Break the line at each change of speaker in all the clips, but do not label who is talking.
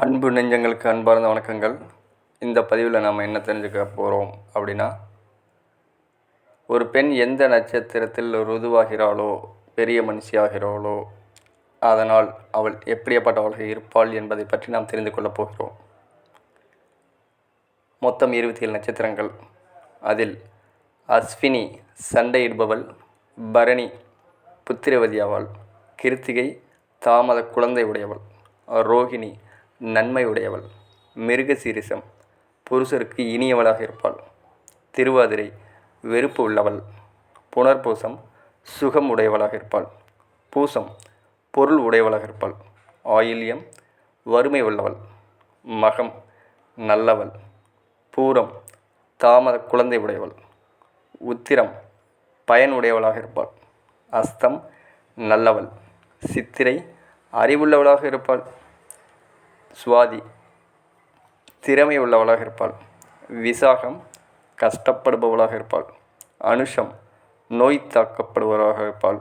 அன்பு நெஞ்சங்களுக்கு அன்பார்ந்த வணக்கங்கள். இந்த பதிவில் நாம் என்ன தெரிஞ்சுக்க போகிறோம் அப்படின்னா ஒரு பெண் எந்த நட்சத்திரத்தில் ருதுவாகிறாளோ பெரிய மனுஷியாகிறாளோ அதனால் அவள் எப்படியப்பட்டவளாக இருப்பாள் என்பதை பற்றி நாம் தெரிந்து கொள்ளப் போகிறோம். மொத்தம் இருபத்தி ஏழு நட்சத்திரங்கள். அதில் அஸ்வினி சண்டையிடுபவள் பரணி புத்திரவதி ஆவாள் கிருத்திகை தாமத குழந்தை உடையவள் ரோகிணி நன்மை உடையவள் மிருகசீரிசம். புருஷருக்கு இனியவளாக இருப்பாள். திருவாதிரை வெறுப்பு உள்ளவள். புனர்பூசம் சுகம் உடையவளாக இருப்பாள். பூசம் பொருள் உடையவளாக இருப்பாள். ஆயில்யம் வறுமை உள்ளவள். மகம் நல்லவள். பூரம் தாமத குழந்தை உடையவள். உத்திரம் பயன் உடையவளாக இருப்பாள். அஸ்தம் நல்லவள். சித்திரை அறிவுள்ளவளாக இருப்பாள். சுவாதி திறமை உள்ளவளாக இருப்பாள். விசாகம் கஷ்டப்படுபவளாக இருப்பாள். அனுஷம் நோய் தாக்கப்படுபவளாக இருப்பாள்.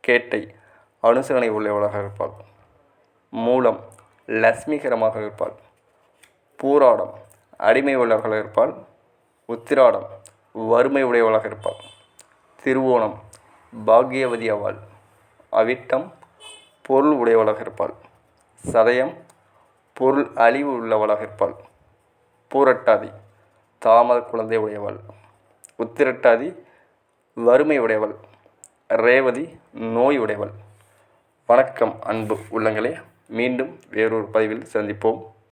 கேட்டை அனுசரணை உள்ளவளாக இருப்பாள். மூலம் லட்சுமிகரமாக இருப்பாள். பூராடம் அடிமை உள்ளவர்களாக இருப்பாள். உத்திராடம் வறுமை உடையவளாக இருப்பாள். திருவோணம் பாக்யவதி ஆவாள். அவிட்டம் பொருள் உடையவளாக இருப்பாள். சதயம் பொருள் அழிவு உள்ளவளாக இருப்பாள். பூரட்டாதி தாமத குழந்தை உடையவள். உத்திரட்டாதி வறுமை உடையவள். ரேவதி நோய் உடையவள். வணக்கம் அன்பு உள்ளங்களே. மீண்டும் வேறொரு பதிவில் சந்திப்போம்.